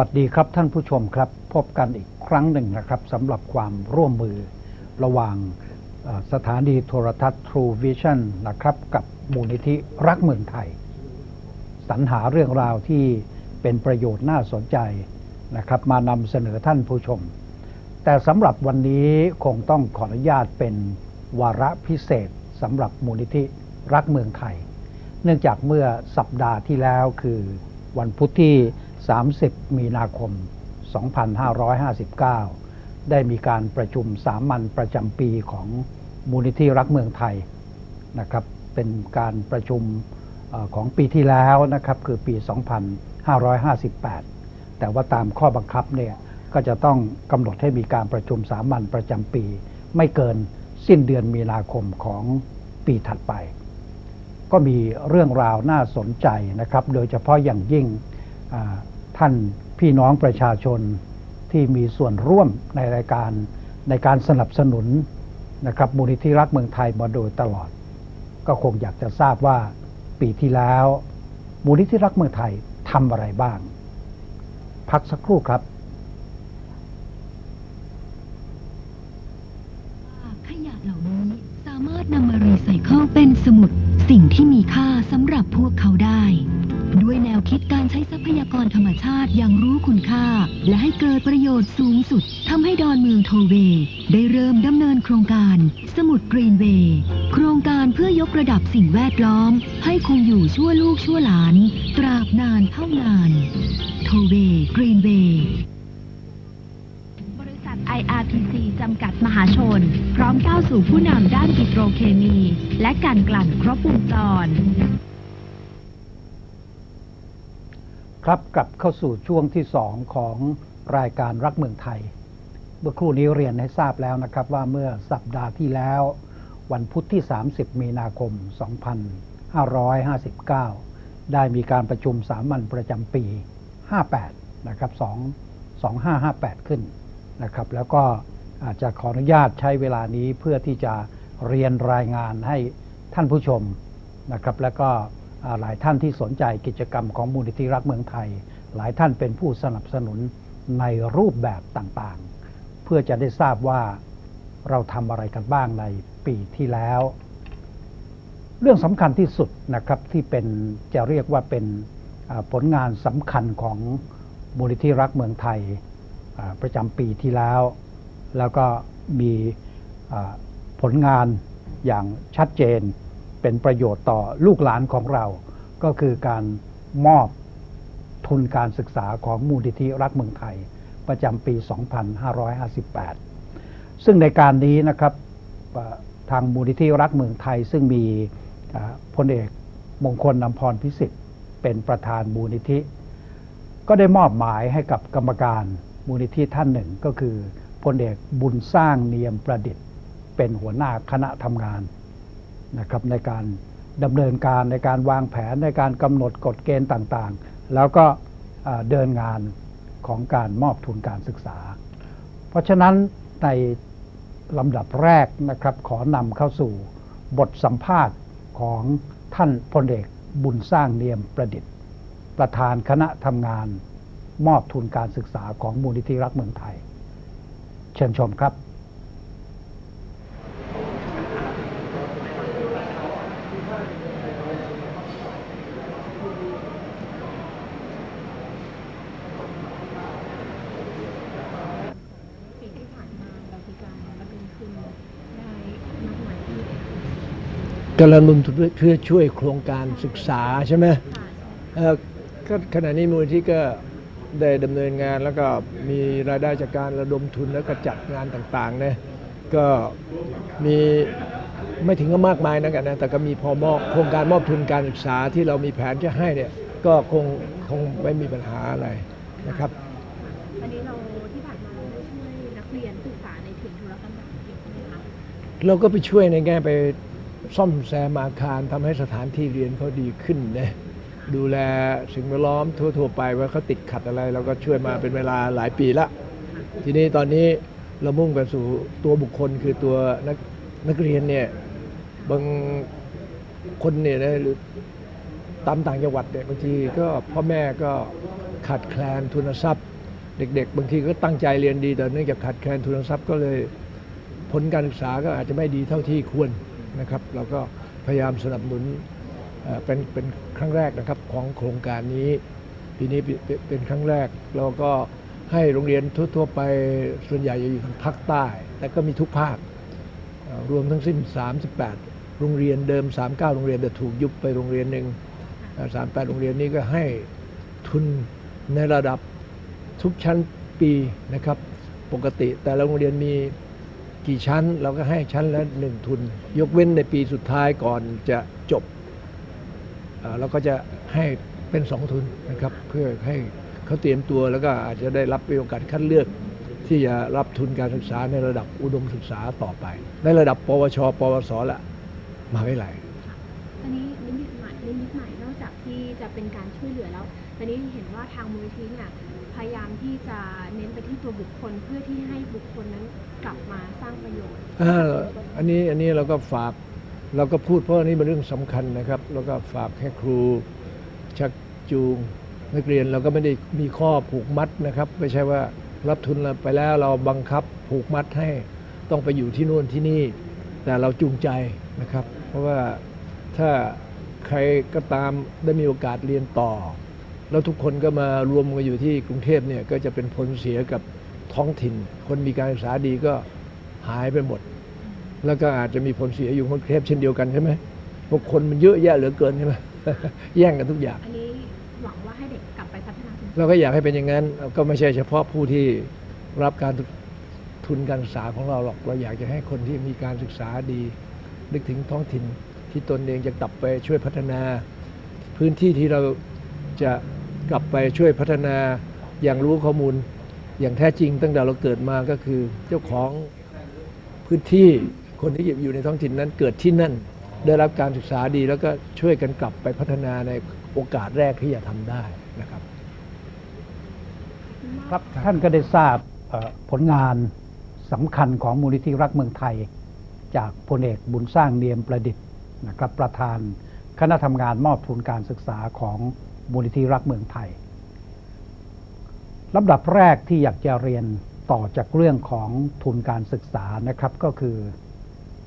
วัสดีครับท่านผู้ชมครับ พบกันอีกครั้งหนึ่งนะครับสำหรับความร่วมมือระหว่างสถานีโทรทัศน์ True Vision นะครับ กับมูลนิธิรักเมืองไทย สรรหาเรื่องราวที่เป็นประโยชน์น่าสนใจนะครับ มานำเสนอท่านผู้ชม แต่สำหรับวันนี้คงต้องขออนุญาตเป็นวาระพิเศษสำหรับมูลนิธิรักเมืองไทย เนื่องจากเมื่อสัปดาห์ที่แล้วคือวันพุธที่ 30 มีนาคม 2559 ได้มีการประชุมสามัญประจำปีของมูลนิธิรักเมืองไทยนะครับ เป็นการประชุมของปีที่แล้วนะครับคือปี 2558 แต่ว่าตามข้อบังคับเนี่ยก็จะต้องกำหนดให้มีการประชุมสามัญประจำปี ไม่เกินสิ้นเดือนมีนาคมของปีถัดไป ก็มีเรื่องราวน่าสนใจนะครับ โดยเฉพาะอย่างยิ่ง ท่านพี่น้องประชาชนที่มีส่วนร่วมในรายการในการสนับสนุนนะครับมูลนิธิรักเมืองไทยมาโดยตลอด ก็คงอยากจะทราบว่าปีที่แล้วมูลนิธิรักเมืองไทยทำอะไรบ้าง พักสักครู่ครับขยะเหล่านี้สามารถนำมารีไซเคิลเป็นสมุดสิ่งที่มีค่าสำหรับพวกเขาได้ ด้วยแนวคิดการใช้ทรัพยากรธรรมชาติอย่างรู้คุณค่า และให้เกิดประโยชน์สูงสุดทำให้ดอนเมืองโทเว ได้เริ่มดำเนินโครงการ สมุดกรีนเวย์โครงการเพื่อยกระดับสิ่งแวดล้อม ให้คงอยู่ชั่วลูกชั่วหลาน ตราบนานเท่านานโทเวกรีนเวย์บริษัท IRPC จำกัดมหาชน พร้อมก้าวสู่ผู้นำด้านปิโตรเคมี และการกลั่นครบวงจร ครับกลับเข้าสู่ช่วงที่ 2 ของรายการรักเมืองไทย เมื่อครู่นี้เรียนให้ทราบแล้วนะครับว่าเมื่อสัปดาห์ที่แล้ว วันพุธที่ 30 มีนาคม 2559 ได้มีการประชุมสามัญประจำปี 58 นะครับ 2 2558 ขึ้นนะครับ แล้วก็อาจจะขออนุญาตใช้เวลานี้เพื่อที่จะเรียนรายงานให้ท่านผู้ชมนะครับ แล้วก็ หลายท่านที่สนใจกิจกรรมของมูลนิธิรักเมืองไทย หลายท่านเป็นผู้สนับสนุนในรูปแบบต่างๆ เพื่อจะได้ทราบว่าเราทำอะไรกันบ้างในปีที่แล้ว เรื่องสำคัญที่สุดนะครับที่เป็นจะเรียกว่าเป็นผลงานสำคัญของมูลนิธิรักเมืองไทยประจำปีที่แล้ว แล้วก็มีผลงานอย่างชัดเจน เป็นประโยชน์ต่อลูกหลานของเรา ก็คือการมอบทุนการศึกษาของมูลนิธิรักเมืองไทย ประจำปี 2558 ซึ่งในการนี้นะครับทางมูลนิธิรักเมืองไทย ซึ่งมีพลเอกมงคลนำพรพิสิทธิ์ เป็นประธานมูลนิธิ ก็ได้มอบหมายให้กับกรรมการมูลนิธิท่านหนึ่งก็คือพลเอกบุญสร้างเนียมประดิษฐ์ เป็นหัวหน้าคณะทำงาน นะครับในการดำเนินการในการวางแผนในการกำหนดกฎเกณฑ์ต่างๆ แล้วก็เดินงานของการมอบทุนการศึกษา เพราะฉะนั้นในลำดับแรกนะครับขอนำเข้าสู่บทสัมภาษณ์ของท่านพลเอกบุญสร้างเนียมประดิษฐ์ ประธานคณะทำงานมอบทุนการศึกษาของมูลนิธิรักเมืองไทย เชิญชมครับ ปีที่ผ่านมาเรามีการระดมทุนได้มากมายที่ กำลังลงทุนเพื่อช่วยโครงการศึกษาใช่ไหมค่ะเอ่อก็ขณะนี้มูลที่ก็ได้ดำเนินงานแล้วก็มีรายได้จากการระดมทุนแล้วก็จัดงานต่างๆเนี่ยก็มีไม่ถึงกับมากมายนะกันนะแต่ก็มีพอมอบโครงการมอบทุนการศึกษาที่เรามีแผนจะให้เนี่ยก็คงคงไม่มีปัญหาอะไรนะครับอันนี้เราที่ผ่านมาเราได้ช่วยนักเรียนศึกษาในถิ่นทุรกันดารใช่ไหมคะเราก็ไปช่วยในแง่ไป ซ่อมแซมอาคารทำให้สถานที่เรียนเขาดีขึ้นนะดูแลสิ่งแวดล้อมทั่ว ๆ ไปว่าเขาติดขัดอะไรเราก็ช่วยมาเป็นเวลาหลายปีละ ทีนี้ตอนนี้เรามุ่งไปสู่ตัวบุคคลคือตัวนักนักเรียนเนี่ยบางคนเนี่ยนะหรือตามต่างจังหวัดเนี่ยบางทีก็พ่อแม่ก็ขาดแคลนทุนทรัพย์ เด็ก ๆ บางทีก็ตั้งใจเรียนดีแต่เนื่องจากขาดแคลนทุนทรัพย์ก็เลยผลการศึกษาก็อาจจะไม่ดีเท่าที่ควร นะครับ เราก็พยายามสนับสนุนเป็นเป็นครั้งแรกนะครับของโครงการนี้ ปีนี้เป็นเป็นครั้งแรกเราก็ให้โรงเรียนทั่ว ๆ ไปส่วนใหญ่จะอยู่ทางภาคใต้ แต่ก็มีทุกภาค รวมทั้งสิ้น 38 โรงเรียนเดิม 39 โรงเรียนแต่ถูกยุบไปโรงเรียนหนึ่ง38 โรงเรียนนี้ก็ให้ทุนในระดับทุกชั้นปีนะครับ ปกติแต่ละโรงเรียนมี กี่ชั้น เราก็ให้ชั้นละหนึ่งทุน ยกเว้นในปีสุดท้ายก่อนจะจบเราก็จะให้เป็นสองทุนนะครับ เพื่อให้เขาเตรียมตัวแล้วก็อาจจะได้รับโอกาสคัดเลือก ที่จะรับทุนการศึกษาในระดับอุดมศึกษาต่อไป ในระดับ ปวช ปวสละมาวิทยาลัยตอนนี้นิมิตใหม่นิมิตใหม่นอกจากที่จะเป็นการช่วยเหลือแล้วตอนนี้เห็นว่าทางมูลนิธิเนี่ย พยายามที่จะเน้นไปที่ตัวบุคคลเพื่อที่ให้บุคคลนั้นกลับมาสร้างประโยชน์อ่าอันนี้อันนี้เราก็ฝากเราก็พูดเพราะอันนี้เป็นเรื่องสำคัญนะครับ แล้วก็ฝากให้ครูชักจูงนักเรียนเราก็ไม่ได้มีข้อผูกมัดนะครับ ไม่ใช่ว่ารับทุนไปแล้วเราบังคับผูกมัดให้ต้องไปอยู่ที่นู่นที่นี่ แต่เราจูงใจนะครับ เพราะว่าถ้าใครก็ตามได้มีโอกาสเรียนต่อ แล้วทุกคนก็มารวมกันอยู่ที่กรุงเทพเนี่ยก็จะเป็นผลเสียกับท้องถิ่น คนมีการศึกษาดีก็หายไปหมด แล้วก็อาจจะมีผลเสียอยู่กรุงเทพเช่นเดียวกันใช่ไหมพวกคนมันเยอะแยะเหลือเกินใช่ไหมแย่งกันทุกอย่าง อันนี้หวังว่าให้เด็กกลับไปพัฒนาชุมชนเราก็อยากให้เป็นอย่างนั้น ก็ไม่ใช่เฉพาะผู้ที่รับการทุนการศึกษาของเราหรอก เราอยากจะให้คนที่มีการศึกษาดี นึกถึงท้องถิ่นที่ตนเองจะกลับไปช่วยพัฒนา พื้นที่ที่เราจะ กลับไปช่วยพัฒนาอย่างรู้ข้อมูล อย่างแท้จริงตั้งแต่เราเกิดมาก็คือเจ้าของพื้นที่คนที่อยู่ในท้องถิ่นนั้นเกิดที่นั่น ได้รับการศึกษาดีแล้วก็ช่วยกันกลับไปพัฒนาในโอกาสแรกที่จะทำได้นะครับ ครับท่านก็ได้ทราบผลงานสำคัญของมูลนิธิรักเมืองไทย จากพลเอกบุญสร้างเนียมประดิษฐ์นะครับประธานคณะทำงานมอบทุนการศึกษาของ มูลนิธิรักเมืองไทยลำดับแรกที่อยากจะเรียนต่อจากเรื่องของทุนการศึกษานะครับก็คือ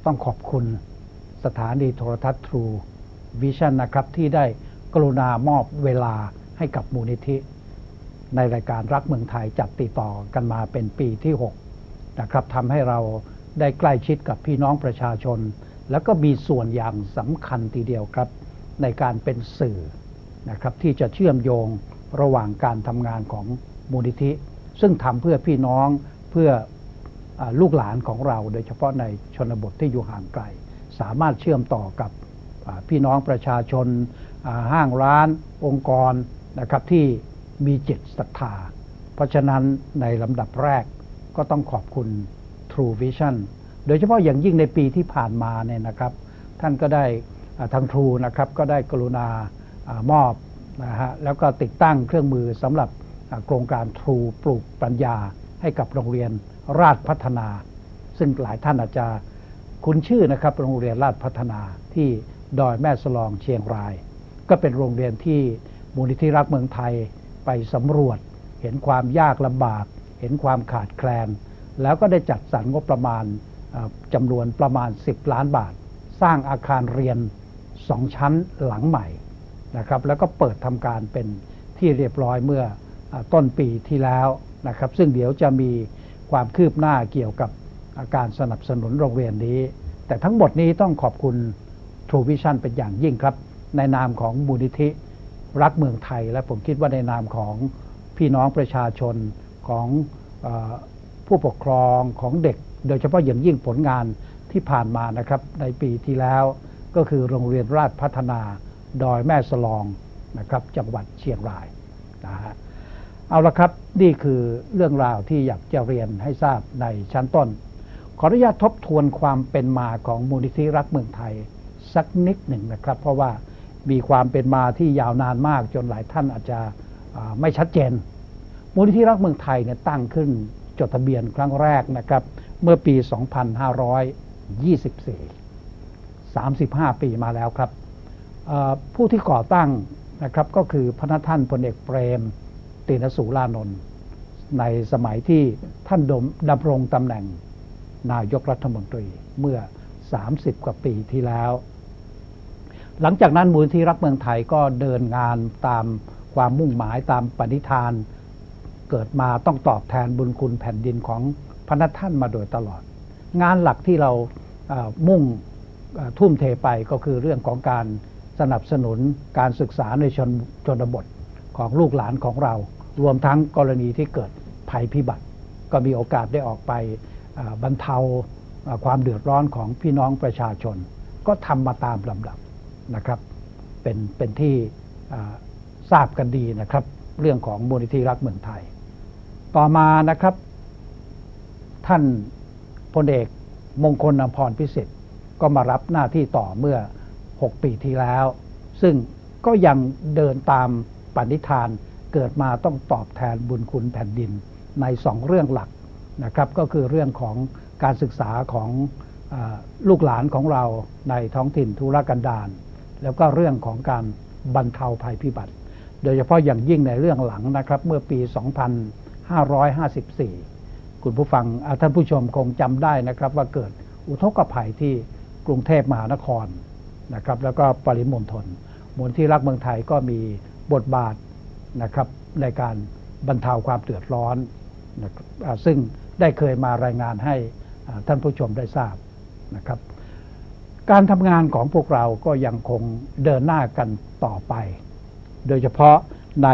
ต้องขอบคุณสถานีโทรทัศน์ทรูวิชั่นนะครับที่ได้กรุณามอบเวลาให้กับมูลนิธิ ในรายการรักเมืองไทยจัดติดต่อกันมาเป็นปีที่ 6 นะครับทำให้เราได้ใกล้ชิดกับพี่น้องประชาชน แล้วก็มีส่วนอย่างสำคัญทีเดียวครับ ในการเป็นสื่อ นะครับที่จะเชื่อมโยงระหว่างการทำงานของมูลนิธิ ซึ่งทำเพื่อพี่น้องเพื่ออลูกหลานของเรา โดยเฉพาะในชนบทที่อยู่ห่างไกล สามารถเชื่อมต่อกับพี่น้องประชาชนห้างร้าน องค์กรนะครับที่มีจิตศรัทธา เพราะฉะนั้นในลำดับแรกก็ต้องขอบคุณ True Vision โดยเฉพาะอย่างยิ่งในปีที่ผ่านมาเนี่ยนะครับ ท่านก็ได้ทาง True นะครับก็ได้กรุณาา มอบนะฮะแล้วก็ติดตั้งเครื่องมือสำหรับโครงการ True ปลูกปัญญาให้กับโรงเรียนราชพัฒนา ซึ่งหลายท่านอาจจะคุ้นชื่อนะครับโรงเรียนราชพัฒนาที่ดอยแม่สลองเชียงราย ก็เป็นโรงเรียนที่มูลนิธิรักเมืองไทยไปสำรวจ เห็นความยากลำบาก เห็นความขาดแคลน แล้วก็ได้จัดสรรงบประมาณจำนวนประมาณ 10 ล้านบาท สร้างอาคารเรียน 2 ชั้นหลังใหม่ นะครับแล้วก็เปิดทำการเป็นที่เรียบร้อยเมื่ออต้นปีที่แล้วนะครับซึ่งเดี๋ยวจะมีความคืบหน้าเกี่ยวกับาการสนับสนุนโรงเรียนนี้ แต่ทั้งหมดนี้ต้องขอบคุณ True Vision เป็นอย่างยิ่งครับ ในนามของมูลนิธิรักเมืองไทย และผมคิดว่าในนามของพี่น้องประชาชนของอผู้ปกครองของเด็ก โดยเฉพาะอย่างยิ่งผลงานที่ผ่านมานะครับในปีที่แล้วก็คือโรงเรียนราชพัฒนา ดอยแม่สลองนะครับจังหวัดเชียงรายนะฮะเอาละครับนี่คือเรื่องราวที่อยากจะเรียนให้ทราบในชั้นต้น ขออนุญาตทบทวนความเป็นมาของมูลนิธิรักเมืองไทยสักนิดหนึ่งนะครับ เพราะว่ามีความเป็นมาที่ยาวนานมากจนหลายท่านอาจจะไม่ชัดเจน มูลนิธิรักเมืองไทยเนี่ยตั้งขึ้นจดทะเบียนครั้งแรกนะครับ เมื่อปี 2524 35 ปีมาแล้วครับ ผู้ที่ก่อตั้งนะครับก็คือพระท่านพลเอกเปรมตรีนสูรานนท์ในสมัยที่ท่านดมดำรงตำแหน่งนายกรัฐมนตรีเมื่อ 30 กว่าปีที่แล้ว หลังจากนั้นมูลที่รักเมืองไทยก็เดินงานตามความมุ่งหมายตามปณิธาน เกิดมาต้องตอบแทนบุญคุณแผ่นดินของพระนัท่านมาโดยตลอด งานหลักที่เรามุ่งทุ่มเทไปก็คือเรื่องของการ สนับสนุนการศึกษาในชนชนบทของลูกหลานของเรา รวมทั้งกรณีที่เกิดภัยพิบัติ ก็มีโอกาสได้ออกไปบรรเทาความเดือดร้อนของพี่น้องประชาชน ก็ทำมาตามลำดับนะครับเป็นเป็นที่ทราบกันดีนะครับ เรื่องของมูลนิธิรักเมืองไทย ต่อมานะครับ ท่านพลเอกมงคลนำพรพิสิทธิ์ก็มารับหน้าที่ต่อเมื่อ 6 ปีที่แล้ว ซึ่งก็ยังเดินตามปณิธานเกิดมาต้องตอบแทนบุญคุณแผ่นดินในสองเรื่องหลักนะครับ ก็คือเรื่องของการศึกษาของอลูกหลานของเราในท้องถิ่นทุรกันดารแล้วก็เรื่องของการบรรเทาภัยพิบัติ โดยเฉพาะอย่างยิ่งในเรื่องหลังนะครับ เมื่อปี 2554 คุณผู้ฟังท่านผู้ชมคงจำได้นะครับว่าเกิดอุทกภัยที่กรุงเทพมหานคร นะครับแล้วก็ปริมณฑลมูลที่รักเมืองไทยก็มีบทบาทนะครับในการบรรเทาความเดือดร้อนนะซึ่งได้เคยมารายงานให้ท่านผู้ชมได้ทราบนะครับ การทำงานของพวกเราก็ยังคงเดินหน้ากันต่อไป โดยเฉพาะใน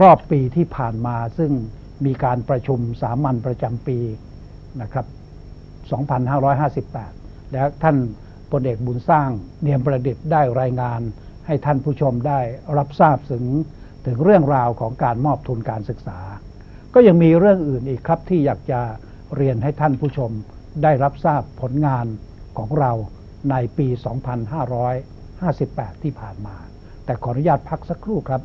รอบปีที่ผ่านมาซึ่งมีการประชุมสามัญประจำปีนะครับ 2558 และท่าน พลเอกบุญสร้างเนียมประดิษฐ์ได้รายงาน ให้ท่านผู้ชมได้รับทราบถึงถึงเรื่องราวของการมอบทุนการศึกษา ก็ยังมีเรื่องอื่นอีกครับที่อยากจะเรียนให้ท่านผู้ชมได้รับทราบผลงานของเราในปี 2558 ที่ผ่านมา แต่ขออนุญาตพักสักครู่ครับ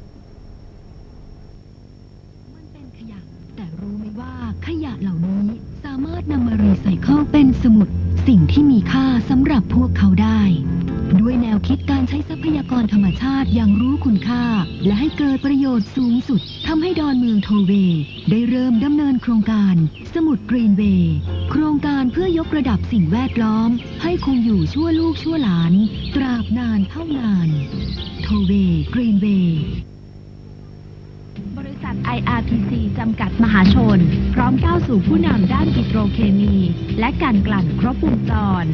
มันเป็นขยะ แต่รู้ไหมว่าขยะเหล่า นี้สามารถนำมารีไซเคิลเป็นสมุดสิ่งที่มีค่าสำหรับพวกเขาได้ ด้วยแนวคิดการใช้ทรัพยากรธรรมชาติอย่างรู้คุณค่า และให้เกิดประโยชน์สูงสุดทำให้ดอนเมืองโทเว ได้เริ่มดำเนินโครงการ สมุดกรีนเวย์โครงการเพื่อยกระดับสิ่งแวดล้อม ให้คงอยู่ชั่วลูกชั่วหลาน ตราบนานเท่านานโทเวกรีนเวย์ ษัท IRPC จำกัดมหาชน พร้อมก้าวสู่ผู้นำด้านปิโตรเคมี และการกลั่นครบวงจร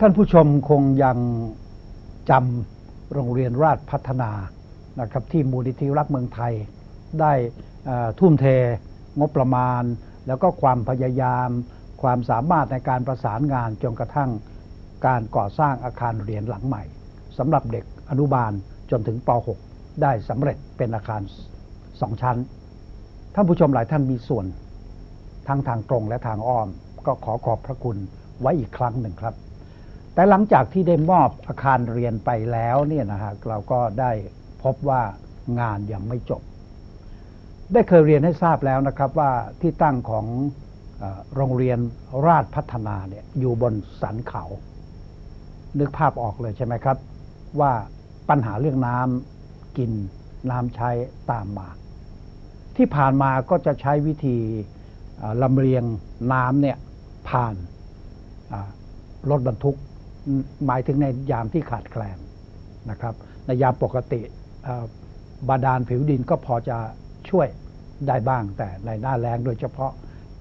ท่านผู้ชมคงยังจำโรงเรียนราชพัฒนานะครับที่มูลนิธิรักเมืองไทย ได้ทุ่มเทงบประมาณ แล้วก็ความพยายาม ความสามารถในการประสานงานจนกระทั่งการก่อสร้างอาคารเรียนหลังใหม่สำหรับเด็กอนุบาล จนถึงป .6 ได้สำเร็จเป็นอาคารสองชั้น ท่านผู้ชมหลายท่านมีส่วน ทั้งทางตรงและทางอ้อม ก็ขอขอบพระคุณไว้อีกครั้งหนึ่งครับ แต่หลังจากที่ได้มอบอาคารเรียนไปแล้วเนี่ยนะฮะเราก็ได้พบว่างานยังไม่จบ ได้เคยเรียนให้ทราบแล้วนะครับว่าที่ตั้งของโรงเรียนราชพัฒนาเนี่ยอยู่บนสันเขา นึกภาพออกเลยใช่ไหมครับ ว่า ปัญหาเรื่องน้ำกินน้ำใช้ตามมา ที่ผ่านมาก็จะใช้วิธีลำเลียงน้ำเนี่ยผ่านรถบรรทุกหมายถึงในยามที่ขาดแคลนนะครับ ในยามปกติบาดาลผิวดินก็พอจะช่วยได้บ้าง แต่ในหน้าแล้งโดยเฉพาะ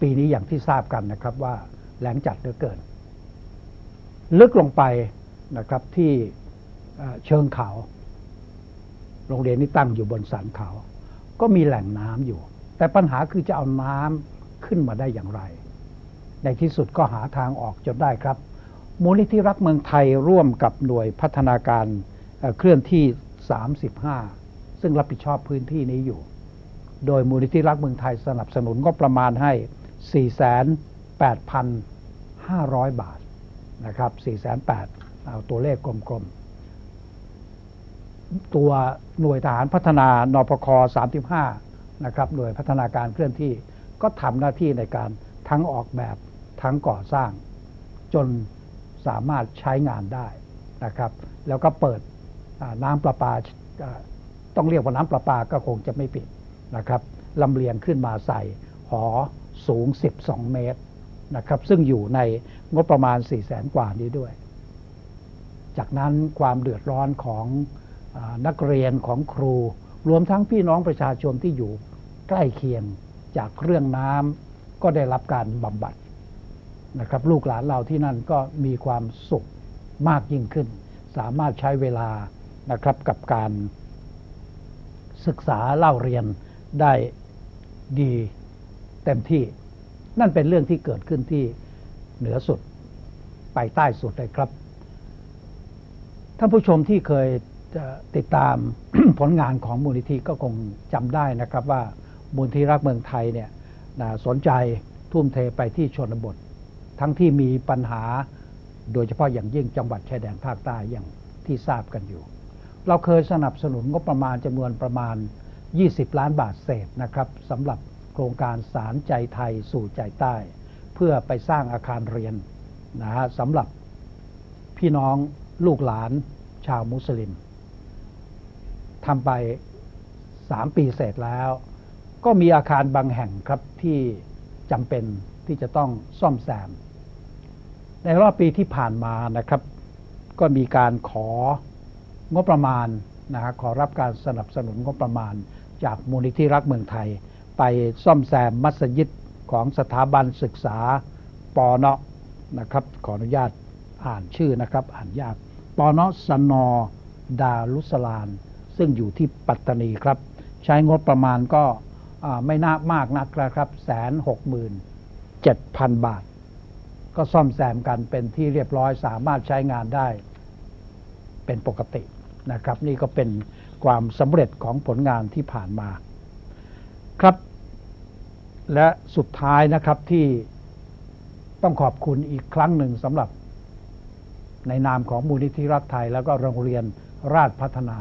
ปีนี้อย่างที่ทราบกันนะครับว่าแล้งจัดเหลือเกิน ลึกลงไปนะครับที่ เชิงเขา โรงเรียนนี้ตั้งอยู่บนสันเขา ก็มีแหล่งน้ำอยู่ แต่ปัญหาคือจะเอาน้ำขึ้นมาได้อย่างไร ในที่สุดก็หาทางออกจนได้ครับ มูลนิธิรักเมืองไทยร่วมกับหน่วยพัฒนาการเเคลื่อนที่ 35 ซึ่งรับผิดชอบพื้นที่นี้อยู่ โดยมูลนิธิรักเมืองไทยสนับสนุนก็ประมาณให้ 48,500 บาทนะครับ 4,800เอาตัวเลขกลมๆ ตัวหน่วยทหารพัฒนานปค35นะครับหน่วยพัฒนาการเคลื่อนที่ก็ทำหน้าที่ในการทั้งออกแบบทั้งก่อสร้าง จนสามารถใช้งานได้นะครับ แล้วก็เปิดน้ำประปาอ่าต้องเรียกว่าน้ำประปาก็คงจะไม่ผิดนะครับลำเลียงขึ้นมาใส่หอสูง 12 เมตรนะครับ ซึ่งอยู่ในงบประมาณ 4 0 0แสนกว่านี้ด้วย จากนั้นความเดือดร้อนของ นักเรียนของครู รวมทั้งพี่น้องประชาชนที่อยู่ใกล้เคียงจากเรื่องน้ำก็ได้รับการบำบัดนะครับ ลูกหลานเราที่นั่นก็มีความสุขมากยิ่งขึ้น สามารถใช้เวลานะครับกับการศึกษาเล่าเรียนได้ดีเต็มที่ นั่นเป็นเรื่องที่เกิดขึ้นที่เหนือสุดไปใต้สุดเลยครับ ท่านผู้ชมที่เคย ติดตามผลงานของมูลนิธิก็คงจำได้นะครับว่ามูลที่รักเมืองไทยเนี่ยนะสนใจทุ่มเทไปที่ชนบท ทั้งที่มีปัญหาโดยเฉพาะอย่างยิ่งจังหวัดชายแดนภาคใต้อย่างที่ทราบกันอยู่ เราเคยสนับสนุนงบประมาณจำนวนประมาณ 20 ล้านบาทเศษนะครับสำหรับโครงการสารใจไทยสู่ใจใต้ เพื่อไปสร้างอาคารเรียนนะฮะสำหรับพี่น้องลูกหลานชาวมุสลิม ทำไป 3 ปีเสร็จแล้ว ก็มีอาคารบางแห่งครับที่จำเป็นที่จะต้องซ่อมแซม ในรอบปีที่ผ่านมานะครับ ก็มีการของบประมาณนะฮะขอรับการสนับสนุนงบประมาณ จากมูลนิธิรักเมืองไทย ไปซ่อมแซมมัสยิดของสถาบันศึกษาปอเนาะนะครับ ขออนุญาตอ่านชื่อนะครับ อ่านยากปอเนาะสนอดาลุสลาน ซึ่งอยู่ที่ปัตตานีครับ ใช้งบประมาณก็ไม่น่ามากนักนะครับแสนหกหมื่นเจ็ดพันบาท ก็ซ่อมแซมกันเป็นที่เรียบร้อยสามารถใช้งานได้เป็นปกตินะครับ นี่ก็เป็นความสำเร็จของผลงานที่ผ่านมาครับ และสุดท้ายนะครับที่ต้องขอบคุณอีกครั้งหนึ่งสำหรับในนามของมูลนิธิรักไทย แล้วก็โรงเรียนราชพัฒนา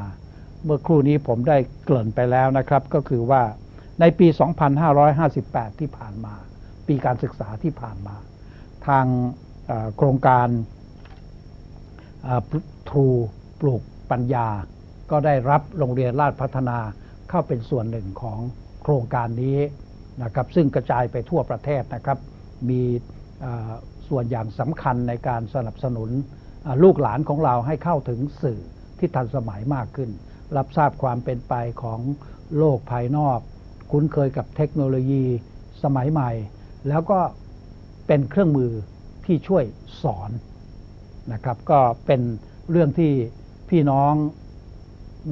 เมื่อครู่นี้ผมได้เกริ่นไปแล้วนะครับ ก็คือว่าในปี 2558 ที่ผ่านมา ปีการศึกษาที่ผ่านมา ทางโครงการทรูปลูกปัญญา ก็ได้รับโรงเรียนราชพัฒนาเข้าเป็นส่วนหนึ่งของโครงการนี้นะครับ ซึ่งกระจายไปทั่วประเทศนะครับ มีส่วนอย่างสำคัญในการสนับสนุนลูกหลานของเราให้เข้าถึงสื่อที่ทันสมัยมากขึ้น รับทราบความเป็นไปของโลกภายนอก คุ้นเคยกับเทคโนโลยีสมัยใหม่ แล้วก็เป็นเครื่องมือที่ช่วยสอนนะครับ ก็เป็นเรื่องที่พี่น้อง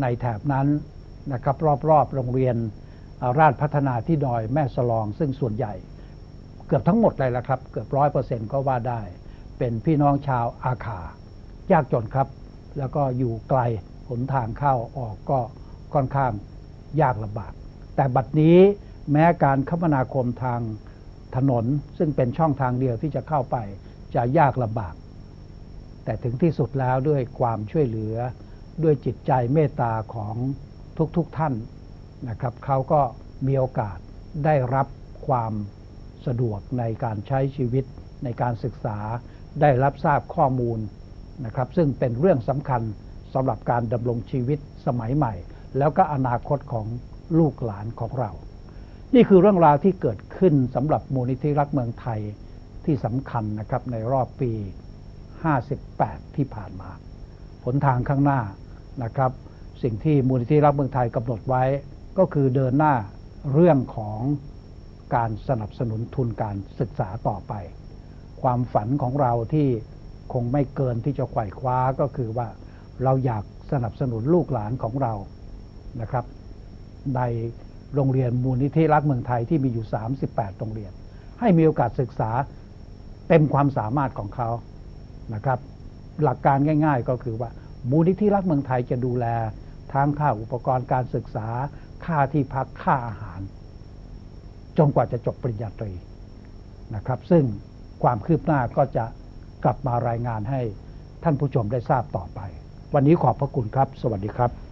ในแถบนั้นนะครับ รอบๆโรงเรียนเอ่อราชพัฒนาที่ดอยแม่สลอง ซึ่งส่วนใหญ่ เกือบทั้งหมดเลยละครับ เกือบร้อยเปอร์เซ็นต์ก็ว่าได้ เป็นพี่น้องชาวอาขายากจนครับ แล้วก็อยู่ไกล หนทางเข้าออกก็ค่อนข้างยากลำบาก แต่บัดนี้แม้การคมนาคมทางถนนซึ่งเป็นช่องทางเดียวที่จะเข้าไปจะยากลำบาก แต่ถึงที่สุดแล้วด้วยความช่วยเหลือด้วยจิตใจเมตตาของทุกๆทท่านนะครับเขาก็มีโอกาสได้รับความสะดวกในการใช้ชีวิตในการศึกษาได้รับทราบข้อมูลนะครับ ซึ่งเป็นเรื่องสำคัญ สำหรับการดำรงชีวิตสมัยใหม่ แล้วก็อนาคตของลูกหลานของเรา นี่คือเรื่องราวที่เกิดขึ้นสำหรับมูลนิธิรักเมืองไทยที่สำคัญนะครับในรอบปี 58 ที่ผ่านมา ผลทางข้างหน้านะครับ สิ่งที่มูลนิธิรักเมืองไทยกำหนดไว้ก็คือเดินหน้าเรื่องของการสนับสนุนทุนการศึกษาต่อไป ความฝันของเราที่คงไม่เกินที่จะไขว่คว้าก็คือว่า เราอยากสนับสนุนลูกหลานของเรานะครับ ในโรงเรียนมูลนิธิรักเมืองไทยที่มีอยู่ 38 โรงเรียน ให้มีโอกาสศึกษาเต็มความสามารถของเขานะครับ หลักการง่าย ๆ ก็คือว่ามูลนิธิรักเมืองไทยจะดูแลทั้งค่าอุปกรณ์การศึกษา ค่าที่พักค่าอาหาร จนกว่าจะจบปริญญาตรีนะครับ ซึ่งความคืบหน้าก็จะกลับมารายงานให้ท่านผู้ชมได้ทราบต่อไป วันนี้ขอบพระคุณครับ สวัสดีครับ